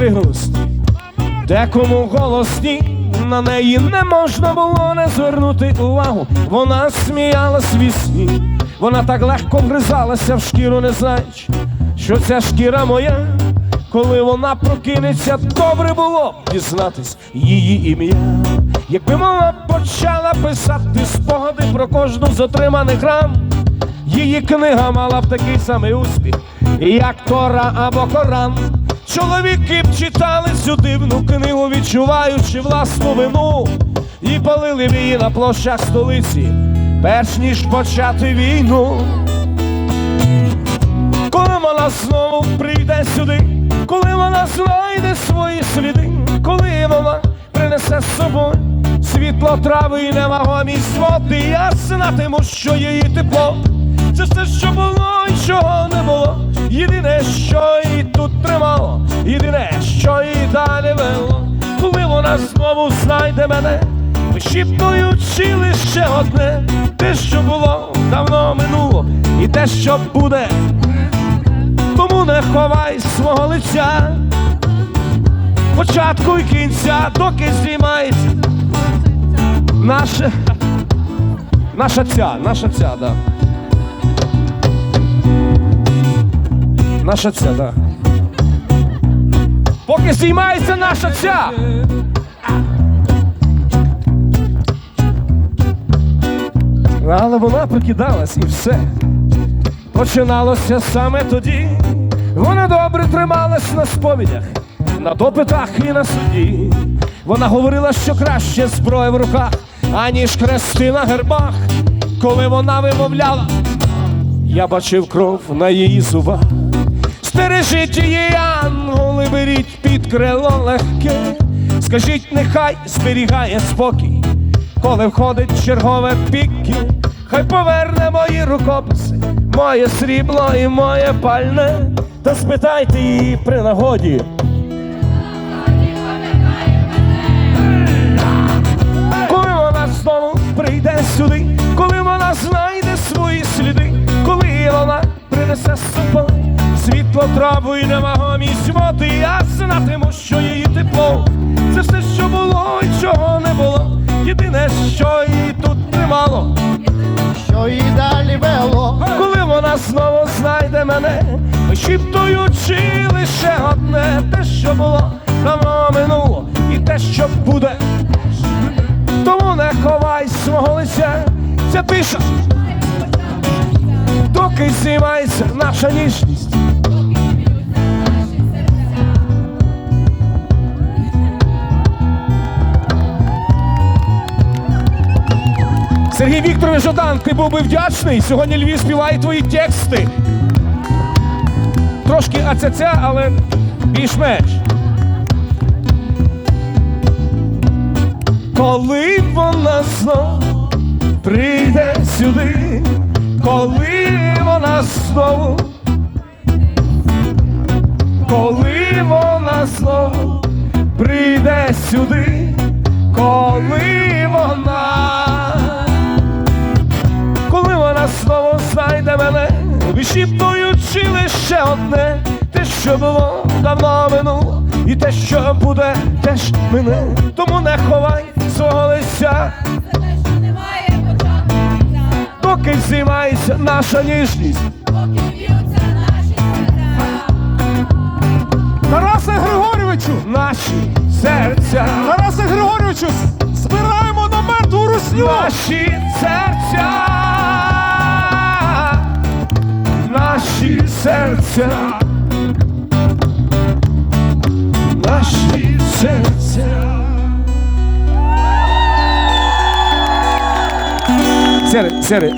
приголосні, декому голосні. На неї не можна було не звернути увагу. Вона сміялась в сні, вона так легко вгризалася в шкіру, не знаючи, що ця шкіра моя. Коли вона прокинеться, добре було б дізнатись її ім'я. Якби мова почала писати спогади про кожну з отриманих ран, її книга мала б такий самий успіх, як Тора або Коран. Чоловіки б читали цю дивну книгу, відчуваючи власну вину, і палили б її на площах столиці, перш ніж почати війну. Коли вона знову прийде сюди, коли вона знайде свої сліди, коли вона принесе з собою світло трави і невагомість води, я знатиму, що її тепло. Це все, що було і чого не було. Єдине, що її тут тримало, єдине, що її далі вело, коли вона знову знайде мене, вишіптуючи лише одне, те, що було, давно минуло, і те, що буде, тому не ховай свого лиця, початку і кінця, доки знімається наше, наша ця, наша ця, да. Наша ця, да. Поки знімається наша ця. Але вона прикидалась і все. Починалося саме тоді. Вона добре трималась на сповідях, на допитах і на суді. Вона говорила, що краще зброя в руках, аніж хрести на гербах. Коли вона вимовляла, я бачив кров на її зубах. Стережіть її, янголи, беріть під крило легке. Скажіть, нехай зберігає спокій, коли входить чергове піки, хай поверне мої рукописи, моє срібло і моє пальне. Та спитайте її при нагоді. Світло траву і невагомість води, я знатиму, що її тепло. Це все, що було і чого не було. Єдине, що її тут немало. що і далі вело, Коли вона знову знайде мене, вишіптуючи лише одне, те, що було, давно минуло, і те, що буде. Тому не ховай свого лиця, ця тиша, доки знімається наша ніжність. Сергій Вікторович Жадан, ти був би вдячний. Сьогодні Львів співає твої тексти. Трошки ацеця, але більш-менш. Коли вона знов прийде сюди, коли вона знову, коли вона знову прийде сюди, коли вишіптуючи лише одне, те, що було давно минуло, і те, що буде, теж мине. Тому не ховай свого початку кінця, знімається наша ніжність. поки б'ються наші серця. Тарасе Григорьовичу! Наші серця, Тарасе Григорьовичу! Збираємо на мертву русню! наші серця, серця, наші серця. Сери, сери,